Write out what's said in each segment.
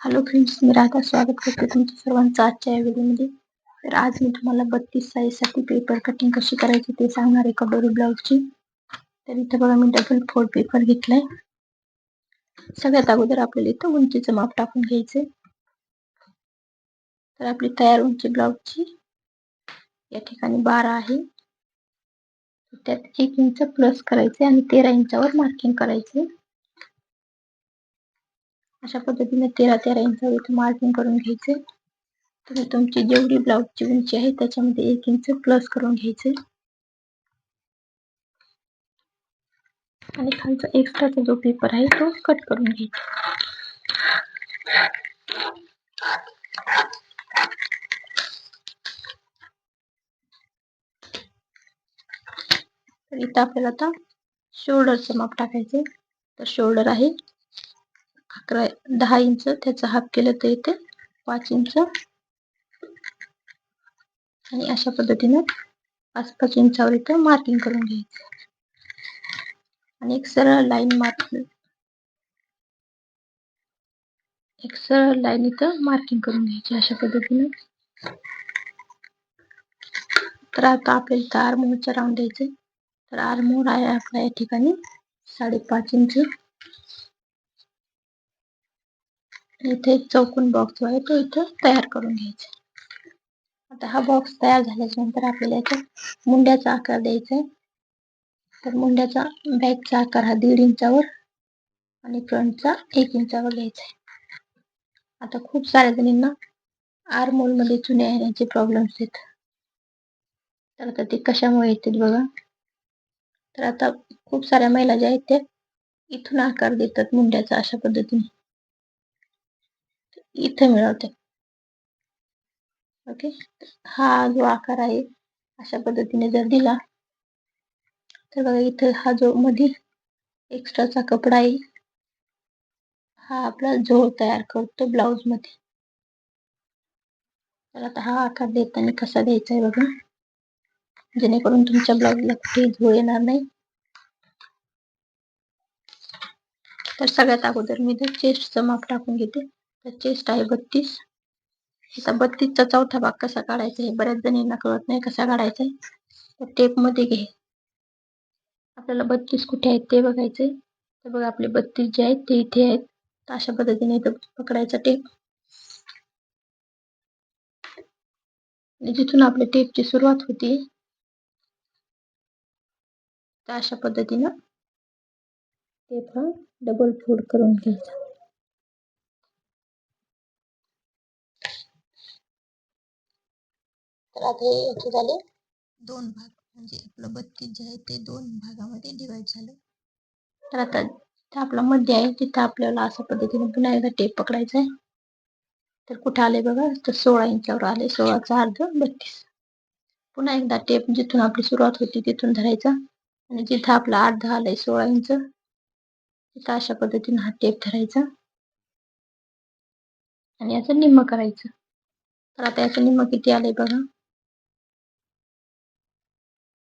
Hello friends मी राधा स्वागत करते तुमच्या सर्वांचं आजच्या या व्हिडिओमध्ये तर आज मी तुम्हाला बत्तीस साईजसाठी पेपर कटिंग कशी करायची ते सांगणार आहे कटोरी ब्लाऊजची तर इथं बघा मी डबल फोल्ड पेपर घेतलाय. सगळ्यात अगोदर आपल्याला इथं उंचीचं माप टाकून घ्यायचंय. तर आपली तयार उंची ब्लाऊजची या ठिकाणी बारा आहे. त्यात एक इंच प्लस करायचे आणि तेरा इंचावर मार्किंग करायचे अशा पद्धतीने तेरा तेरा इंचावर इथे मार्किंग करून घ्यायचे. तुम्ही तुमची जेवढी ब्लाऊजची उंची आहे त्याच्यामध्ये एक इंच प्लस करून घ्यायचे. आणि खालचा एक्स्ट्राचा जो पेपर आहे तो कट करून घ्यायचा. तर इथं आपल्याला आता शोल्डरचं माप टाकायचं तर शोल्डर आहे अकरा दहा इंच त्याचा हाफ केलं तर इथे पाच इंच. आणि अशा पद्धतीनं पाच पाच इंचावर इथं मार्किंग करून घ्यायचं. आणि एक सरळ लाईन मार्क एक सरळ लाईन इथं मार्किंग करून घ्यायची अशा पद्धतीनं. तर आता आपल्याला इथं आरमोरचा राऊंड द्यायचे तर आरमोर आहे आपल्या या ठिकाणी साडेपाच इंच. इथे एक चौकोन बॉक्स आहे तो इथं तयार करून घ्यायचा आता हा बॉक्स तयार झाल्याच्यानंतर आपल्याला याच्यात मुंड्याचा आकार द्यायचा आहे. तर मुंड्याचा बॅकचा आकार हा दीड इंचावर आणि फ्रंटचा एक इंचावर घ्यायचा आहे. आता खूप साऱ्या जणींना आरमोलमध्ये चुन्या येण्याचे प्रॉब्लेम्स आहेत. तर आता ते कशामुळे येतील बघा. तर आता खूप साऱ्या महिला ज्या आहेत त्या इथून आकार देतात मुंड्याचा अशा पद्धतीने. इथे मिळवते. ओके हा जो आकार आहे अशा पद्धतीने जर दिला तर बघा इथं हा जो मध्ये एक्स्ट्राचा कपडा आहे हा आपला झोळ तयार करतो ब्लाउजमध्ये तर आता हा आकार देताना कसा द्यायचा आहे बघा. जेणेकरून तुमच्या ब्लाउजला कुठेही झोळ येणार नाही. तर सगळ्यात अगोदर मी तर चेस्टचं माप टाकून घेते. चेस्ट आहे बत्तीस. आता बत्तीसचा चौथा भाग कसा काढायचा हे बऱ्याच जणींना कळत नाही कसा काढायचा आहे. टेपमध्ये घे. आपल्याला बत्तीस कुठे आहेत ते बघायचे तर बघा आपले बत्तीस जे आहेत ते इथे आहेत. तर अशा पद्धतीने इथं पकडायचा टेप आणि जिथून आपल्या टेपची सुरुवात होती तर अशा पद्धतीनं टेप हा डबल फोल्ड करून घ्यायचा. तर आता हे याचे झाले? दोन भाग. म्हणजे आपलं बत्तीस जे आहे ते दोन भागामध्ये डिवाइड झालं. तर आता आपला मध्य आहे तिथं आपल्याला अशा पद्धतीने पुन्हा एकदा टेप पकडायचा आहे तर कुठे आले बघा? तर सोळा इंचावर आले. सोळाचा अर्ध बत्तीस. पुन्हा एकदा टेप जिथून आपली सुरुवात होती तिथून धरायचा. आणि जिथं आपला अर्धा आलाय सोळा इंच तिथं अशा पद्धतीने हा टेप धरायचा. आणि याचं निम्म करायचं. तर आता याचं निम्म किती आलंय बघा?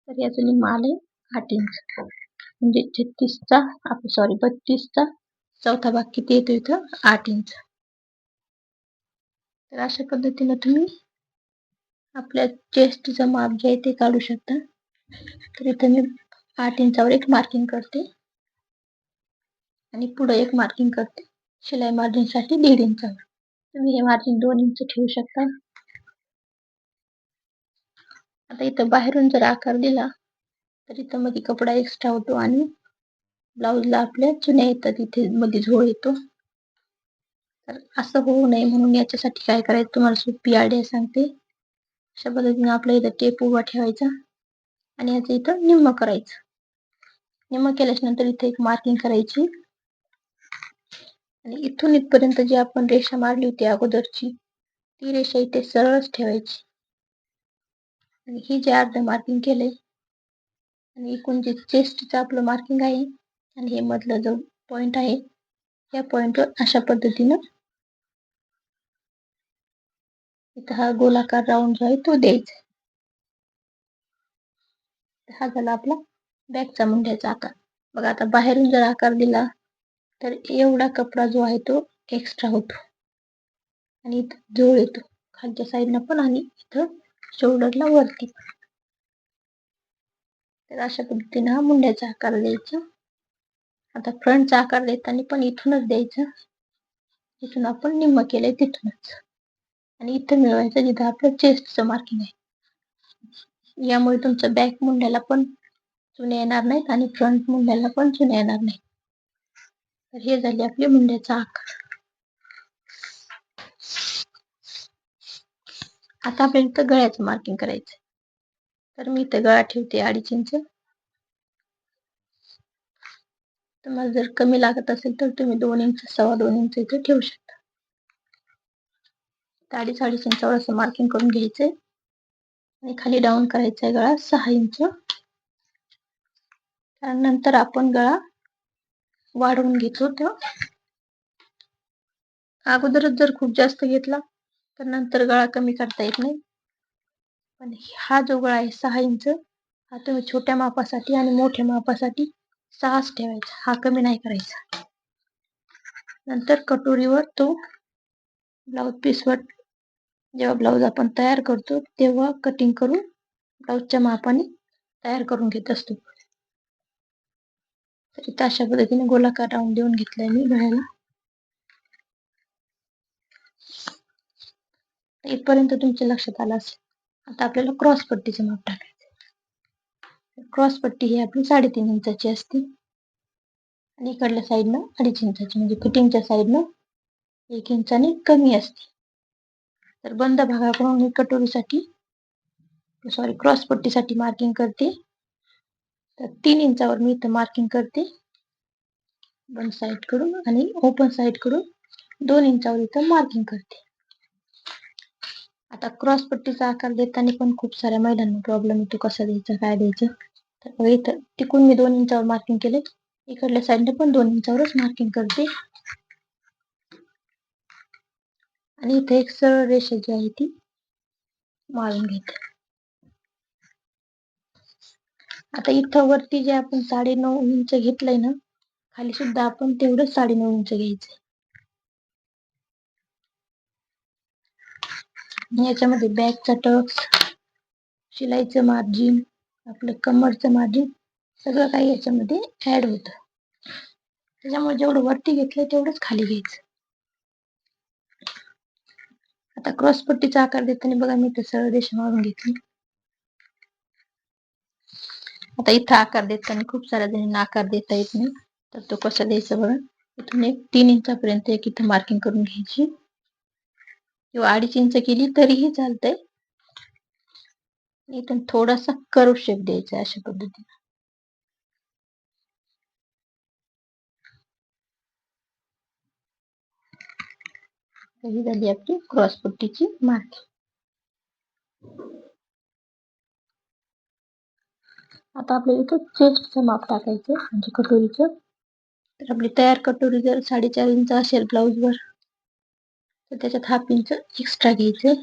तर याचं निम्म आले आठ इंच. म्हणजे छत्तीसचा आपलं सॉरी बत्तीसचा चौथा भाग किती येतो इथं? आठ इंच. तर अशा पद्धतीनं तुम्ही आपल्या चेस्टचं माप जे आहे ते काढू शकता. तर इथं मी आठ इंचावर एक मार्किंग करते. आणि पुढे एक मार्किंग करते. शिलाई मार्जिनसाठी दीड इंचावर. तुम्ही हे मार्जिन दोन इंच ठेवू शकता. आता इथं बाहेरून जर आकार दिला तर इथं मध्ये कपडा एक्स्ट्रा होतो आणि ब्लाऊजला आपल्या चुन्या येतात इथे मध्ये झोळ येतो. तर असं होऊ नये म्हणून याच्यासाठी काय करायचं तुम्हाला सोपी आयडिया सांगते. अशा पद्धतीने आपल्या इथं टेप उभा ठेवायचा आणि याचं इथं निम्म करायचं. निम्म केल्याच्यानंतर इथे एक मार्किंग करायची. आणि इथून इथपर्यंत जी आपण रेषा मारली होती अगोदरची ती रेषा इथे सरळच ठेवायची. आणि हे जे अर्ध मार्किंग केलंय आणि एकूण जे चेस्टचं आपलं मार्किंग आहे आणि हे मधलं जो पॉइंट आहे या पॉइंटवर अशा पद्धतीनं इथं हा गोलाकार राऊंड जो आहे तो द्यायचा. हा झाला आपला बॅगचा मुंड्याचा आकार. बघा आता बाहेरून जर आकार दिला तर एवढा कपडा जो आहे तो एक्स्ट्रा होतो. आणि इथं जोळ येतो. खालच्या साईडनं पण आणि इथं शोल्डरला वरती. तर अशा पद्धतीने हा मुंड्याचा आकार द्यायचा. आता फ्रंटचा आकार देताना पण इथूनच द्यायचा. इथून आपण निम्म केलंय तिथूनच. आणि इथं मिळवायचं जिथं आपलं चेस्टचं मार्किंग आहे. यामुळे तुमचं बॅक मुंड्याला पण चुने येणार नाहीत आणि फ्रंट मुंड्याला पण चुने येणार नाही तर हे झाले आपले मुंड्याचा आकार. आता आपल्याला इथं गळ्याचं मार्किंग करायचं तर मी इथं गळा ठेवते अडीच इंच तुम्हाला जर कमी लागत असेल तर तुम्ही दोन इंच सव्वा दोन इंच इथे ठेवू शकता. अडीच अडीच इंचावर असं मार्किंग करून घ्यायचंय. आणि खाली डाऊन करायचा आहे गळा सहा इंच त्यानंतर आपण गळा वाढवून घेतो तेव्हा अगोदरच जर खूप जास्त घेतला तर नंतर गळा कमी करता येत नाही. पण हा जो गळा आहे सहा इंच हा तुम्ही छोट्या मापासाठी आणि मोठ्या मापासाठी सहाच ठेवायचा. हा कमी नाही करायचा. नंतर कटोरीवर तो ब्लाऊज पीसवर जेव्हा ब्लाऊज आपण तयार करतो तेव्हा कटिंग करून ब्लाऊजच्या मापाने तयार करून घेत असतो. तर इथं अशा पद्धतीने गोलाकार राऊंड देऊन घेतलाय मी गळ्याला इथपर्यंत तुमच्या लक्षात आलं असेल. आता आपल्याला क्रॉस पट्टीचे माप टाकायचे क्रॉस पट्टी ही आपली साडेतीन इंचाची असते. आणि इकडल्या साईडनं अडीच इंचाची म्हणजे फिटिंगच्या साईडनं एक इंचाने कमी असते. तर बंद भागाकडून मी कटोरीसाठी सॉरी क्रॉस पट्टीसाठी मार्किंग करते. तर तीन इंचावर मी इथं मार्किंग करते. बंद साईडकडून आणि ओपन साईडकडून दोन इंचावर इथं मार्किंग करते. आता क्रॉस पट्टीचा आकार देताना पण खूप साऱ्या महिलांना प्रॉब्लेम येतो. कसा द्यायचा काय द्यायचं? तर इथं टिकून मी दोन इंचावर मार्किंग केले इकडल्या साईडने पण दोन इंचावरच मार्किंग करते. आणि इथे एक सरळ रेषा जी आहे ती मारून घेते. आता इथं वरती जे आपण साडे नऊ इंच घेतलंय ना खाली सुद्धा आपण तेवढंच साडे नऊ इंच घ्यायचंय. याच्यामध्ये बॅगचा टक्स शिलाईचं मार्जिन आपलं कमरचं मार्जिन सगळं काही याच्यामध्ये ऍड होतं. त्याच्यामुळे जेवढं वरती घेतलं तेवढंच खाली घ्यायचं. आता क्रॉस पट्टीचा आकार देताना बघा मी ते सरळ रेषा मारून घेतली. आता इथं आकार देताना खूप साऱ्या जणींना आकार देता येत नाही. तर तो कसा द्यायचा बघा? इथून एक तीन इंचापर्यंत एक इथं मार्किंग करून घ्यायची. किंवा अडीच इंच केली तरीही चालतंय. इथून थोडासा करू शेप द्यायचा अशा पद्धतीने. ही झाली आपली क्रॉस पट्टीची मार्किंग आता आपल्याला इथं चेस्टचं माप टाकायचं म्हणजे कटोरीचं. तर आपली तयार कटोरी जर साडेचार इंच असेल ब्लाऊजवर तर त्याच्यात हाफ इंच एक्स्ट्रा घ्यायचे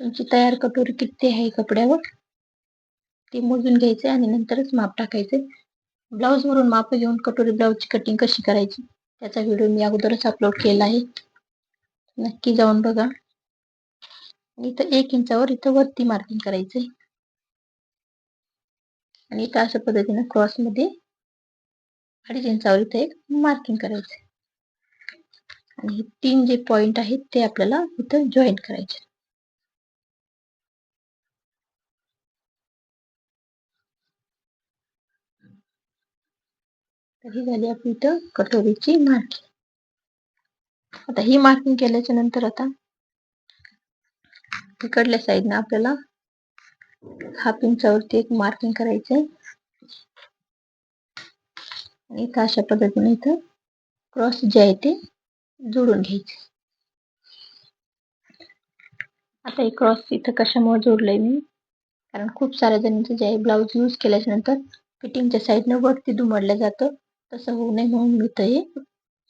तुमची तयार कटोरी किती आहे कपड्यावर? ते मोजून घ्यायचे आणि नंतरच माप टाकायचे ब्लाऊजवरून माप घेऊन कटोरी ब्लाऊजची कटिंग कशी करायची त्याचा व्हिडिओ मी अगोदरच अपलोड केला आहे. नक्की जाऊन बघा. इथं एक इंचावर इथं वरती मार्किंग करायचंय. आणि इथं अशा पद्धतीनं क्रॉसमध्ये अडीच इंचावर इथं एक मार्किंग करायचंय. आणि हे तीन जे पॉइंट आहेत ते आपल्याला इथं जॉईन करायचे. तर ही झाली आपली इथं कटोरीची मार्किंग आता ही मार्किंग केल्याच्यानंतर आता तिकडल्या साईडनं आपल्याला हा पिंचावरती एक मार्किंग करायचंय आणि इथं अशा पद्धतीने इथं क्रॉस जे आहे ते जोडून घ्यायचे. आता हे क्रॉस इथं कशामुळे जोडलंय मी? कारण खूप साऱ्या जणींचं जे आहे ब्लाऊज यूज केल्याच्यानंतर फिटिंगच्या साईडनं वरती दुमडलं जातं. तसं होऊ नये म्हणून मी इथं हे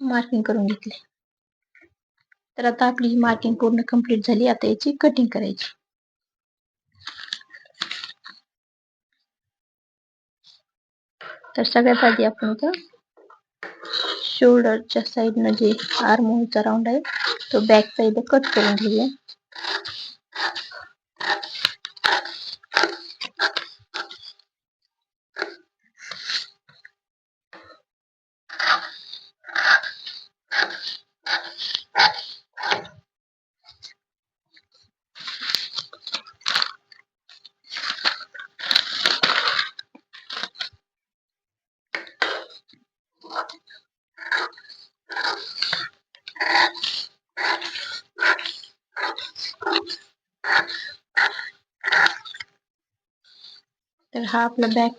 मार्किंग करून घेतले तर आता आपली ही मार्किंग पूर्ण कंप्लीट झाली. आता याची कटिंग करायची. तर सगळ्यात आधी आपण इथं शोल्डरच्या साईडनं जे आर्म होलचा राऊंड आहे तो बॅक साईड कट करून घेऊया. तर हा आपला बॅक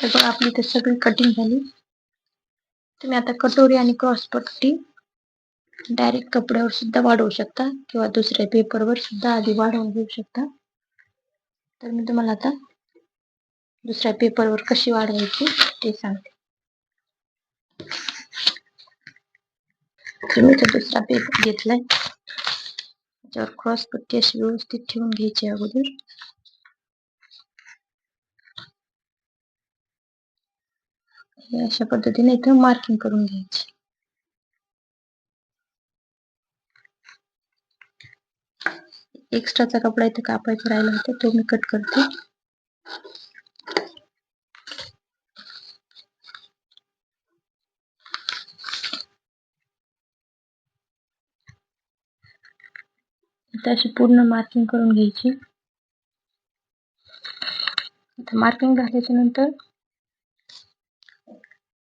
पार्ट आपली इथे सगळी कटिंग झाली. तुम्ही आता कटोरी आणि क्रॉस पट्टी डायरेक्ट कपड्यावर सुद्धा वाढवू शकता किंवा दुसऱ्या पेपरवर सुद्धा आधी वाढवून घेऊ शकता. तर मी तुम्हाला आता दुसऱ्या पेपरवर कशी वाढवायची ते सांगते. मी तर दुसरा पेपर घेतलाय. त्याच्यावर क्रॉस पट्टी अशी व्यवस्थित ठेवून घ्यायची अगोदर. हे अशा पद्धतीने इथं मार्किंग करून घ्यायची. एक्स्ट्राचा कपडा इथे कापायचा राहिला होता तो मी कट करते. इथे अशी पूर्ण मार्किंग करून घ्यायची. मार्किंग झाल्याच्यानंतर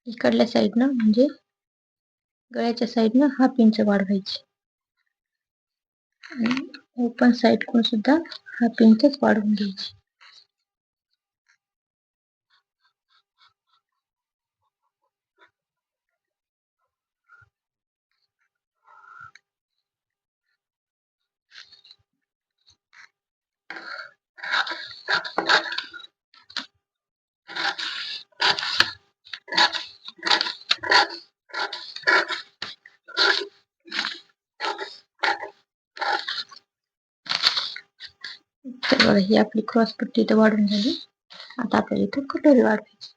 इकडल्या साईडनं म्हणजे गळ्याच्या साईडनं हाफ इंच वाढवायची आणि ओपन साईड कोण सुद्धा हाफ इंचच वाढवून घ्यायची. तर बघा ही आपली क्रॉस पट्टी इथं वाढून झाली. आता आपल्याला इथं कटोरी वाढवायची.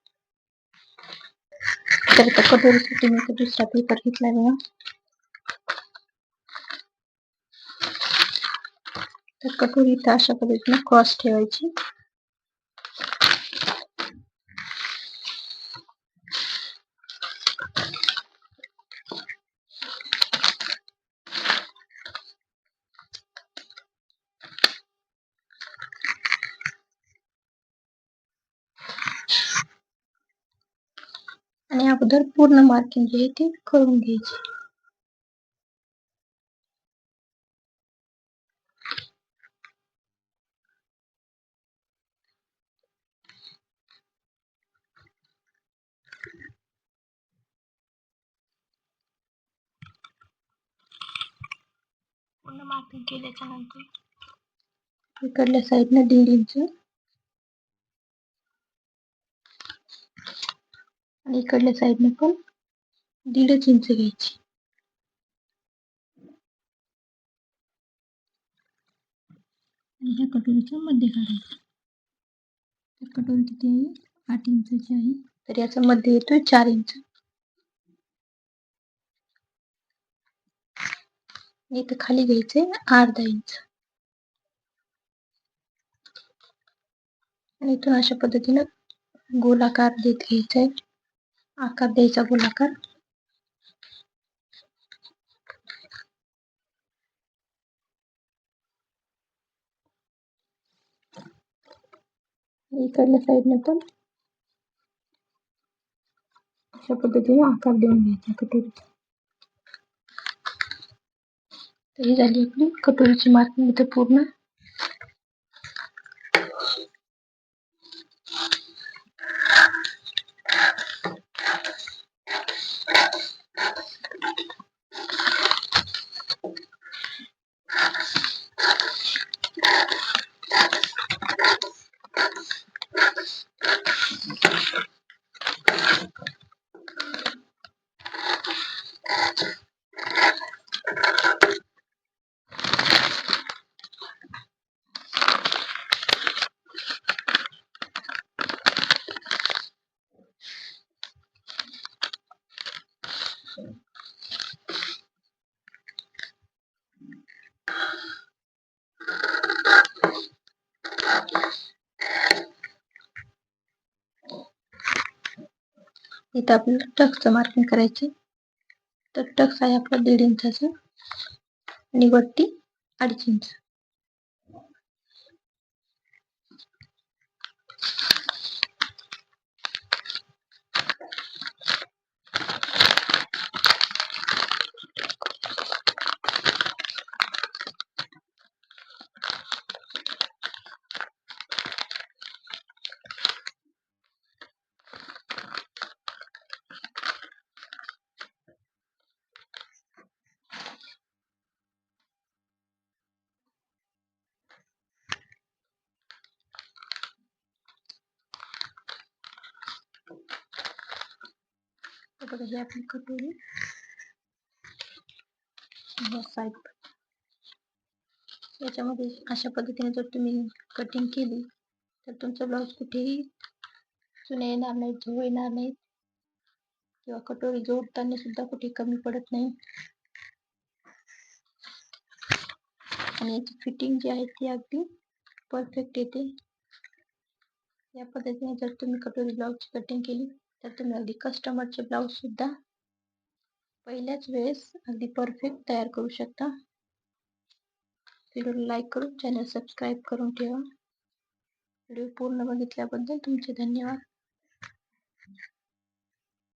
तर त्या कटोरीसाठी मी दुसरा पेपर घेतला बघा. तर कटोरी इथं अशा पद्धतीने क्रॉस ठेवायची. आणि अगोदर पूर्ण मार्किंग जे आहे ते करून घ्यायची. पूर्ण मार्किंग केल्याच्यानंतर इकडल्या साईडनं दीड इंच इकडल्या साईडने पण दीडच इंच घ्यायची. कटोरी आठ येतोय चार इंच. खाली घ्यायचंय अर्धा इंच. अशा पद्धतीनं गोलाकार देत घ्यायचा आहे. आकार द्यायचा गोलाकार इकडल्या साईडने पण. अशा पद्धतीने आकार देऊन घ्यायचा कटोरीचा तरी झाली आपली कटोरीची मार्किंग इथे पूर्ण इथं आपल्याला टक्सचं मार्किंग करायचं. तर टक्स आहे आपला दीड इंचाचा आणि वरती अडीच इंच. बघा ही. आपली कटोरी साईड याच्यामध्ये अशा पद्धतीने जर तुम्ही कटिंग केली तर तुमचा ब्लाऊज कुठेही चुने येणार नाहीत झो येणार नाहीत. किंवा कटोरी जोडताना सुद्धा कुठे कमी पडत नाही. आणि याची फिटिंग जी आहे ती अगदी परफेक्ट येते. या पद्धतीने जर तुम्ही कटोरी ब्लाऊजची कटिंग केली तर तुम्ही अगदी कस्टमरचे ब्लाऊज सुद्धा पहिल्याच वेळेस अगदी परफेक्ट तयार करू शकता. व्हिडिओला लाईक करून चॅनल सबस्क्राईब करून ठेवा. व्हिडिओ पूर्ण बघितल्याबद्दल तुमचे धन्यवाद.